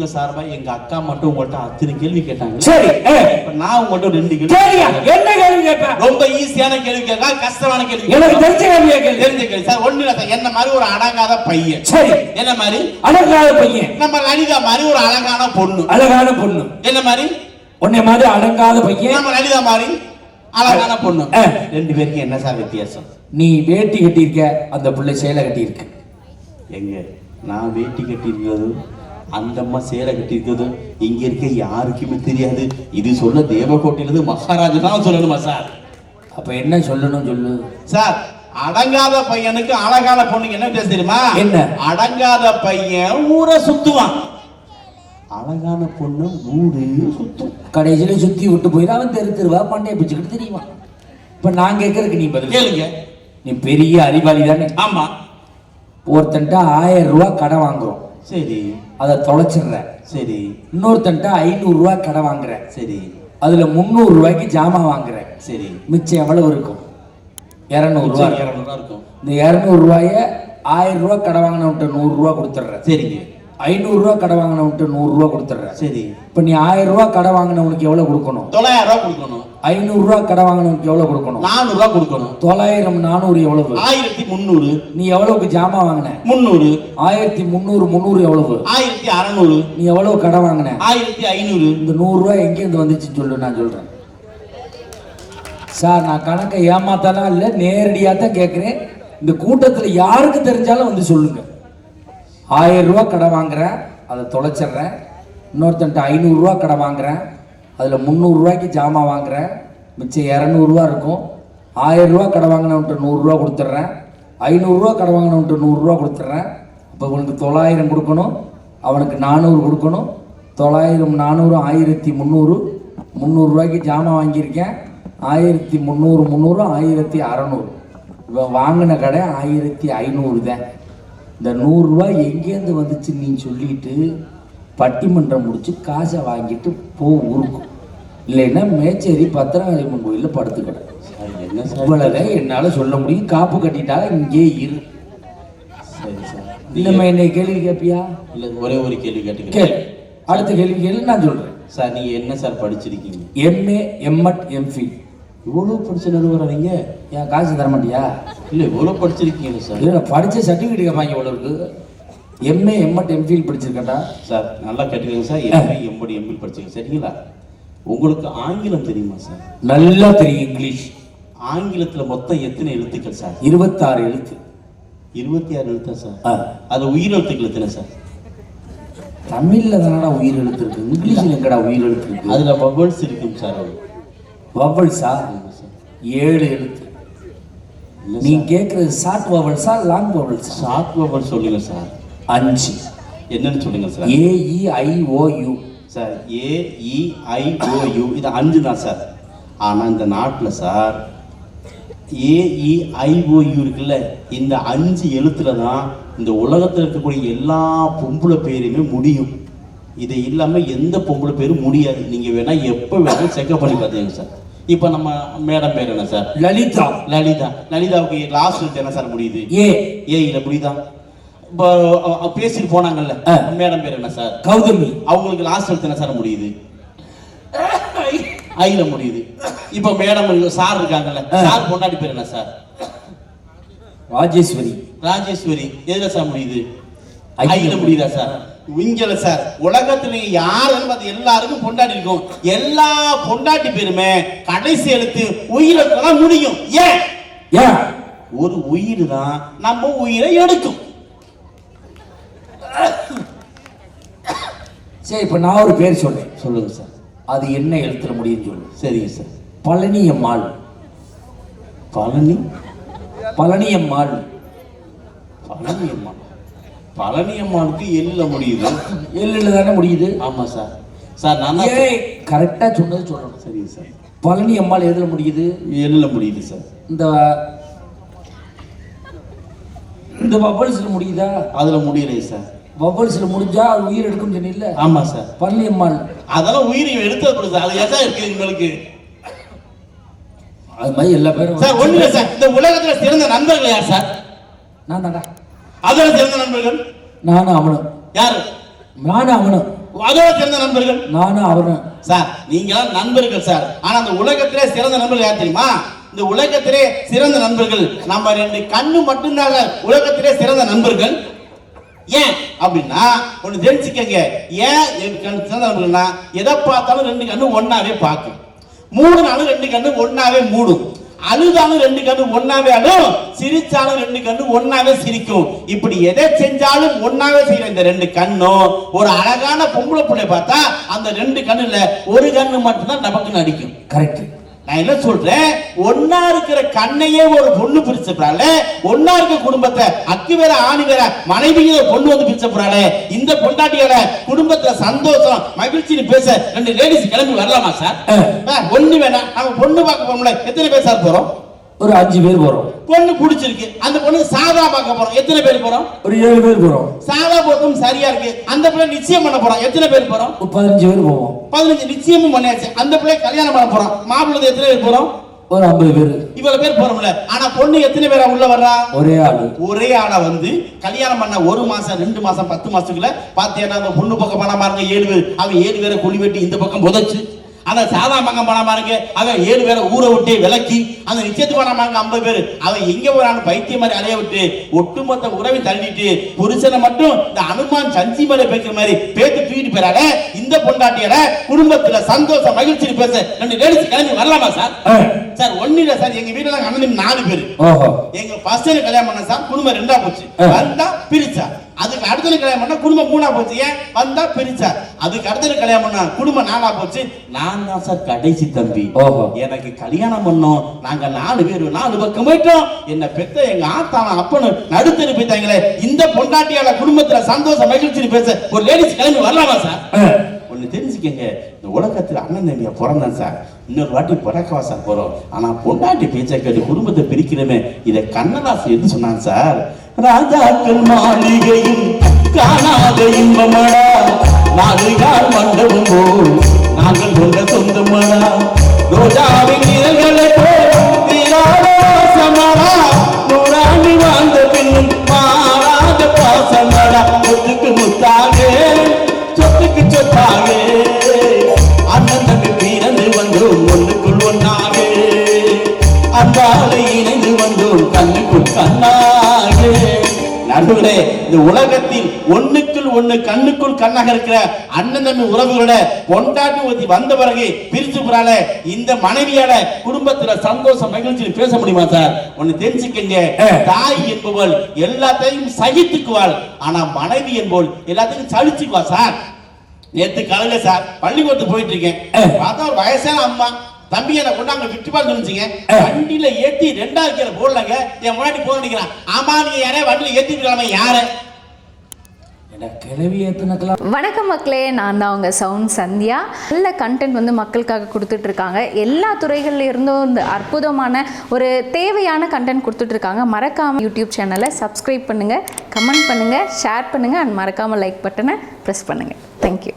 சார்பா எங்க அக்கா மட்டும் உங்கள்ட்ட அத்தனை கேள்வி கேட்டாங்க சரி நான் உங்கள்ட்ட ரெண்டு கேள்வி. என்ன கேள்வி கேட்ப? ரொம்ப ஈஸியான கேள்வி கேட்கா கஷ்டமான கேள்வி எனக்கு? தெரிஞ்ச கேள்வி தெரிஞ்ச கேள்வி. சார் ஒண்ணு இல்ல சார். என்ன மாதிரி ஒரு அடங்காத பையன். சரி. என்ன மாதிரி? அழகாத பையன். நம்ம லலிதா மாதிரி ஒரு அழகான பொண்ணு. அழகான பொண்ணு. என்ன மாதிரி? உன்னை மாதிரி அடங்காத பையன். நம்ம லலிதா மாதிரி அழகான பொண்ணு. ரெண்டு பேருக்கு என்ன சார் வித்தியாசம்? நீ வேட்டி கட்டியிருக்க அந்த பிள்ளை சேலை கட்டியிருக்கு. எங்க? நான் வேட்டி கட்டியிருக்கிறது அந்த அம்மா சேலை கட்டியிருக்கிறது. இங்க இருக்க யாருக்குமே தெரியாது. இது சொல்ல தேவக்கோட்டையிலிருந்து மகாராஜா தான் சொல்லணுமா சார்? அப்ப என்ன சொல்லணும் சொல்லு. சார் அடங்காத பையனுக்கு அழகான பொண்ணுக்கு என்ன வித்தியாசம் தெரியுமா? என்ன? அடங்காத பையன் ஊரை சுத்துவான். அழகான பொண்ணு ஊரு சுத்தும். கடைசியில சுத்தி விட்டு போயிடும் அவன் தெரு தெருவா மண்டையை பிச்சுக்கிட்டு தெரியுமா இப்ப நான் கேட்கறதுக்கு நீ பதில். கேளுங்க. நீ பெரிய அறிவாளி தானே. ஆமா. ஒருத்தன்ட்ட ஆயிரம் ரூபாய் கடை வாங்குறோம். சரி அதை தொலைச்சிடுற சரி இன்னொருத்தன்ட்ட ஐநூறு ரூபாய் கடை வாங்குற சரி அதுல முந்நூறு ரூபாய்க்கு ஜாமான் வாங்குற சரி மிச்சம் எவ்வளவு இருக்கும்? இரநூறு ரூபாய் சரி, இருநூறு ரூபா இருக்கும். இந்த இரநூறு ரூபாய ஆயிரம் ரூபாய் கடை வாங்கினவன்ட்ட நூறு ரூபா கொடுத்துட்ற சரிங்க. ஐநூறு ரூபாய் கடை வாங்கினவன்ட்ட நூறு ரூபா கொடுத்துட்ற சரி. இப்போ நீ ஆயிரம் ரூபாய் கடை வாங்கினவனுக்கு எவ்வளவு கொடுக்கணும்? தொள்ளாயிரம் ரூபா கொடுக்கணும். ஐநூறு ரூபாய் கடை வாங்கினவனுக்கு எவ்வளவு கொடுக்கணும்? நானூறு ரூபா கொடுக்கணும். தொள்ளாயிரம் நானூறு எவ்வளவு? ஆயிரத்தி முந்நூறு. நீ எவ்வளவுக்கு ஜாமான் வாங்கின? முந்நூறு. ஆயிரத்தி முந்நூறு முந்நூறு எவ்வளவு? ஆயிரத்தி அறநூறு. நீ எவ்வளவு கடை வாங்கின? ஆயிரத்தி ஐநூறு. இந்த நூறு ரூபாய் எங்கேருந்து வந்துச்சுன்னு சொல்லு நான் சொல்றேன். சார் நான் கணக்கை ஏமாத்தாலாம் இல்லை நேரடியாக தான் கேட்குறேன் இந்த கூட்டத்தில் யாருக்கு தெரிஞ்சாலும் வந்து சொல்லுங்க. ஆயிரம் ரூபா கடை வாங்குறேன் அதை தொலைச்சிட்றேன். இன்னொருத்தன்ட்ட ஐநூறுரூவா கடை வாங்குறேன் அதில் முந்நூறுரூவாய்க்கு ஜாமான் வாங்குறேன். மிச்சம் இரநூறுவா இருக்கும். ஆயிரம் ரூபா கடை வாங்கினவன்ட்டு நூறுரூவா கொடுத்துட்றேன். ஐநூறுரூவா கடை வாங்கினவன்ட்டு நூறுரூவா கொடுத்துட்றேன். அப்போ உனக்கு தொள்ளாயிரம் கொடுக்கணும் அவனுக்கு நானூறு கொடுக்கணும். தொள்ளாயிரம் நானூறு ஆயிரத்தி முந்நூறு முந்நூறுரூவாய்க்கு ஜாமான் வாங்கியிருக்கேன். ஆயிரத்தி முந்நூறு முந்நூறு ஆயிரத்தி அறநூறு. இவன் வாங்கின கடை ஆயிரத்தி ஐநூறு தான். இந்த நூறுரூவா எங்கேருந்து வந்துச்சு நீ சொல்லிட்டு பட்டிமன்றம் முடிச்சு காசை வாங்கிட்டு போ ஊருக்கு. இல்லைன்னா மேச்சேரி பத்திரகாளியம்மன் கோயிலில் படுத்துக்கிட. சார் என்ன சார்? இவ்வளவுதான் என்னால் சொல்ல முடியும். காப்பு கட்டிட்டா இங்கே இரு. சரி சார். இல்லைம்மா என்னை கேள்வி கேட்பியா இல்ல ஒரே ஒரு கேள்வி கேட்டுக்கிறேன். கேளு. அடுத்த கேள்வி கேளு நான் சொல்கிறேன் சார் நீங்க என்ன சார் படிச்சிருக்கீங்க? எம்ஏ எம்எட் எம்ஃபில் இவ்வளவு படிச்ச நடுவரா நீங்க ஏன் காசு தர மாட்டியா இல்ல இவ்வளவு படிச்சிருக்கீங்க சார். இல்லை படித்த சர்டிஃபிகேட் கேட்பாங்க இவ்வளோ இருக்கு. எம்ஏ எம்எட் எம்ஃபில் படிச்சிருக்கேன்டா. சார் நல்லா கேட்டுக்கங்க சார். எம்பி எம்படி எம்பில் படிச்சிருக்கீங்க சரிங்களா? உங்களுக்கு ஆங்கிலம் தெரியுமா சார்? நல்லா தெரியும் இங்கிலீஷ். ஆங்கிலத்துல மொத்தம் எத்தனை எழுத்துக்கள் சார்? இருபத்தாறு எழுத்து. இருபத்தி ஆறு எழுத்தா சார். அது உயிர் எழுத்துக்கள் எத்தனை சார்? தமிழ்ல தானடா உயிர் எழுத்து இருக்கு. இங்கிலீஷ்ல எங்கடா உயிர் எழுத்து இருக்கு? அதுல பபுள்ஸ் இருக்கும் சார் அது. வவல்ஸா சார். ஏழு எழுத்து. நீ சார். கேட்கறது ஷார்ட் வவல்ஸா லாங் வவல்ஸா ஷார்ட் பபுள் சொல்லுங்க சார். அஞ்சு. என்னன்னு சொல்லுங்க சார். ஏஇஐஓயு சார் ஏஇஐஓயு இது அஞ்சு தான் சார். ஆனால் இந்த நாட்டில் சார் ஏஇஐஓயு இருக்குல்ல இந்த அஞ்சு எழுத்துல தான் இந்த உலகத்தில் இருக்கக்கூடிய எல்லா பொம்பளை பேருமே முடியும். இது இல்லாமல் எந்த பொம்பளை பேரும் முடியாது. நீங்கள் வேணால் எப்போ வேணாலும் செக்அப் பண்ணி பார்த்தீங்க சார். இப்போ நம்ம மேடம் பேர் என்ன சார்? லலிதா. லலிதா. லலிதாவுக்கு லாஸ்ட் எழுத்து என்ன சார் முடியுது? ஏ. ஏஇல புரியுதா? இப்போ அ- அ- பேசிட்டு போனாங்கல்ல. மேடம் பேர் என்ன சார்? கௌதமி. அவங்களுக்கு லாஸ்ட் எழுத்து என்ன சார் முடியுது? ஐல முடியுது. இப்போ மேடம் சார் இருக்காங்கல்ல. சார் பொண்டாட்டி பேர் என்ன சார்? ராஜேஸ்வரி. ராஜேஸ்வரி. எதுல சார் முடியுது. ஐல முடியுதா சார்? இங்கல சார். உலகத்துல யாருன்னு பார்த்து எல்லாருக்கும் பொண்டாட்டி இருக்கும். எல்லா பொண்டாட்டி பேருமே கடைசி எழுத்து உயிரெழுத்து தான் முடியும். ஏன்? ஏன்? ஒரு உயிர் தான் நம்ம உயிரை எடுக்கும். சரி இப்ப நான் ஒரு பேர் சொல்றேன். சொல்லுங்க சார். அது என்ன எழுத்துல முடியும்னு சொல்லு சரிங்க சார். பழனி அம்மாள். பழனி? பழனி அம்மாள். பழனி அம்மா பழனி அம்மாவுக்கு எல்ல முடியுது. எல்லுல தானே முடியுது? ஆமா சார். சார் நான் தான் ஏய் கரெக்டா சொன்னது சொல்லணும். சரிங்க சார். பழனி அம்மாள் எதுல முடியுது? எல்ல முடியுது சார். இந்த இந்த வவ்வல்ஸ்ல முடியுதா? அதுல முடியலை சார். வவ்வல்ஸ்ல முடிஞ்சா அது உயிர் எடுக்கும் சொன்னில்ல ஆமா சார். பழனி அம்மாள் அதெல்லாம் உயிரை எடுத்தது சார். அது ஏன் இருக்கு உங்களுக்கு? அது மாதிரி எல்லா பேரும் சார் இல்ல சார். இந்த உலகத்துல சிறந்த நண்பர்கள் யார் சார்? நான் தான்டா. அதுல சிறந்த நண்பர்கள்? நானும் அவனும். யாரு? நானும் அவனும். அதோட சிறந்த நண்பர்கள்? நானும் அவரும் சார் நீங்களாம் நண்பர்கள் சார். ஆனா அந்த உலகத்திலே சிறந்த நண்பர்கள் யார் தெரியுமா? இந்த உலகத்திலே சிறந்த நண்பர்கள் நம்ம ரெண்டு கண்ணு மட்டும்தாங்க. உலகத்திலே சிறந்த நண்பர்கள். ஏன் அப்படின்னா ஒண்ணு தெரிஞ்சுக்கங்க. ஏன் என் கண் சிறந்த நண்பர்கள்னா எதை பார்த்தாலும் ரெண்டு கண்ணு ஒண்ணாவே பார்க்கும். மூணுனாலும் ரெண்டு கண்ணு ஒண்ணாவே மூடும். அழுதாலும் ரெண்டு கண்ணு ஒன்னாவே அழும் சிரிச்சாலும் ரெண்டு கண்ணு ஒன்னாவே சிரிக்கும். இப்படி எதை செஞ்சாலும் ஒன்னாவே செய்யற இந்த ரெண்டு கண்ணும் ஒரு அழகான பொம்பளை பிள்ளை பார்த்தா அந்த ரெண்டு கண்ணுல ஒரு கண்ணு மட்டும்தான் நமக்கு நடிக்கும். கரெக்ட் நான் என்ன சொல்றேன்? ஒன்னா இருக்கிற கண்ணையே ஒரு பொண்ணு பிரிச்சப்படால ஒன்னா இருக்க குடும்பத்தை அக்கு வேற ஆணி வேற மனைவியை பொண்ணு வந்து பிரிச்சப்படால இந்த பொண்டாட்டியோட குடும்பத்துல சந்தோஷம் மகிழ்ச்சின்னு பேச ரெண்டு லேடிஸ் கிளம்பி வரலாமா சார் ஒண்ணு வேணாம். நம்ம பொண்ணு பார்க்க போறோம்ல. எத்தனை பேர் சார் போறோம்? ஒரு அஞ்சு பேர் போறோம். பொண்ணு பிடிச்சிருக்கு. அந்த பொண்ணு சாதா பார்க்க போறோம். எத்தனை பேர் போறோம்? ஒரு ஏழு பேர் போறோம். சாதா பொருத்தம் சரியா இருக்கு. அந்த பிள்ளை நிச்சயம் பண்ண போறோம் எத்தனை பேர் போறோம்? ஒரு பதினஞ்சு பேர் போவோம். பதினஞ்சு நிச்சயமும் பண்ணியாச்சு. அந்த பிள்ளை கல்யாணம் பண்ண போறோம் மாப்பிள்ளை எத்தனை பேர் போறோம்? ஒரு ஐம்பது பேர். இவ்வளவு பேர் போறோம்ல. ஆனா பொண்ணு எத்தனை பேரா உள்ள வர்றா? ஒரே ஆளு. ஒரே ஆளை வந்து கல்யாணம் பண்ண ஒரு மாசம் ரெண்டு மாசம் பத்து மாசத்துக்குள்ள பாத்தீங்கன்னா அந்த பொண்ணு பக்கம் பணம் பாருங்க ஏழு பேர். அவன் ஏழு பேரை குழி வெட்டி இந்த பக்கம் புதைச்சு அந்த சாதா பக்கம் பணம் பாருங்க. அவன் ஏழு பேரை ஊரை விட்டு விலக்கி அந்த நிச்சயத்து பணம் பாருங்க ஐம்பது பேர். அவன் எங்க போறான்னு பைத்தியம் மாதிரி அலைய விட்டு ஒட்டுமொத்த உறவை தள்ளிட்டு புருஷனை மட்டும் இந்த அனுமான் சஞ்சி மேல பேசுற மாதிரி பேத்து தூக்கிட்டு போறால இந்த பொண்டாட்டியோட குடும்பத்துல சந்தோஷம் மகிழ்ச்சி பேச ரெண்டு லேடிஸ் கிளம்பி வரலாமா சார். சார் ஒண்ணு இல்ல சார். எங்க வீட்டுல அண்ணன் நாலு பேர். எங்க ஃபர்ஸ்ட் கல்யாணம் பண்ண சார் குடும்பம் ரெண்டா போச்சு. வந்தா பிரிச்சா. அதுக்கு அடுத்த கல்யாணம் பண்ணா குடும்பம் மூணா போச்சு. ஏன்? வந்தா பிரிச்சா அதுக்கு அடுத்த கல்யாணம் பண்ணா குடும்பம் நாலா போச்சு. நான் தான் சார் கடைசி தம்பி. ஓஹோ. எனக்கு கல்யாணம் பண்ணோம். நாங்க நாலு பேர் நாலு பக்கம் போயிட்டோம். என்ன பெத்த எங்க ஆத்தான அப்பனு நடுத்தரு போயிட்டாங்களே. இந்த பொண்டாட்டியால குடும்பத்துல சந்தோஷம் மகிழ்ச்சி பேச ஒரு லேடிஸ் கிளம்பி வரலாமா சார். ஒண்ணு தெரிஞ்சுக்கங்க. இந்த உலகத்துல அண்ணன் தம்பியா பிறந்தேன் சார். இன்னொரு வாட்டி பிறக்கவா சார் போறோம். ஆனா பொண்டாட்டி பேச்சை கேட்டு குடும்பத்தை பிரிக்கிறமே. இதை கண்ணதாசன் எது சொன்னான் சார். ராஜாக்கள் மாளிகையும் காணாத இன்பமடா. நாலு மண்டபம் போல் நாங்கள் கொண்ட சொந்தமடா. ரோஜாவின் நிழல்களை போல் தீராத நூறாண்டு வாழ்ந்த பின்னும் மாறாத பாசமடா. சொத்துக்கு முத்தாகே சொத்துக்கு சொத்தாகே. அண்ணன் தம்பி பிறந்து வந்தோம் ஒன்றுக்குள் ஒன்னாகே அன்பாலை இணைந்து வந்தோம் கண்ணுக்குள் கண்ணா. நண்பர்களே இந்த உலகத்தில் ஒண்ணுக்குள் ஒண்ணு கண்ணுக்குள் கண்ணாக இருக்கிற அண்ணன் தம்பி உறவுகளோட பொண்டாட்டி ஒருத்தி வந்த பிறகு பிரிச்சு போறால இந்த மனைவியால குடும்பத்துல சந்தோஷம் மகிழ்ச்சி பேச முடியுமா சார்? ஒண்ணு தெரிஞ்சுக்கங்க. தாய் என்பவள் எல்லாத்தையும் சகித்துக்குவாள். ஆனா மனைவி என்பவள் எல்லாத்தையும் சலிச்சுக்குவா சார். நேத்து காலையில சார் பள்ளிக்கூடத்துக்கு போயிட்டு இருக்கேன். பார்த்தா வயசான அம்மா. தம்பி என்ன கொண்டாங்க விட்டு பார்த்து இருந்துச்சுங்க ஆ. வண்டியில ஏத்தி ரெண்டாவது கீரை போடலங்க. என் முன்னாடி போக நினைக்கிறான் ஆமா நீங்க யாரே வண்டியில ஏத்தி விடலாமா யார வணக்கம் மக்களே நான் தான் உங்கள் சவுண்ட் சந்தியா. நல்ல கண்டென்ட் வந்து மக்களுக்காக கொடுத்துட்டு இருக்காங்க எல்லா துறைகள்ல இருந்தும் இந்த அற்புதமான ஒரு தேவையான கண்டென்ட் கொடுத்துட்டு இருக்காங்க மறக்காமல் யூடியூப் சேனலை சப்ஸ்கிரைப் பண்ணுங்கள் கமெண்ட் பண்ணுங்கள் ஷேர் பண்ணுங்கள் அண்ட் மறக்காமல் லைக் பட்டனை ப்ரெஸ் பண்ணுங்கள் தேங்க்யூ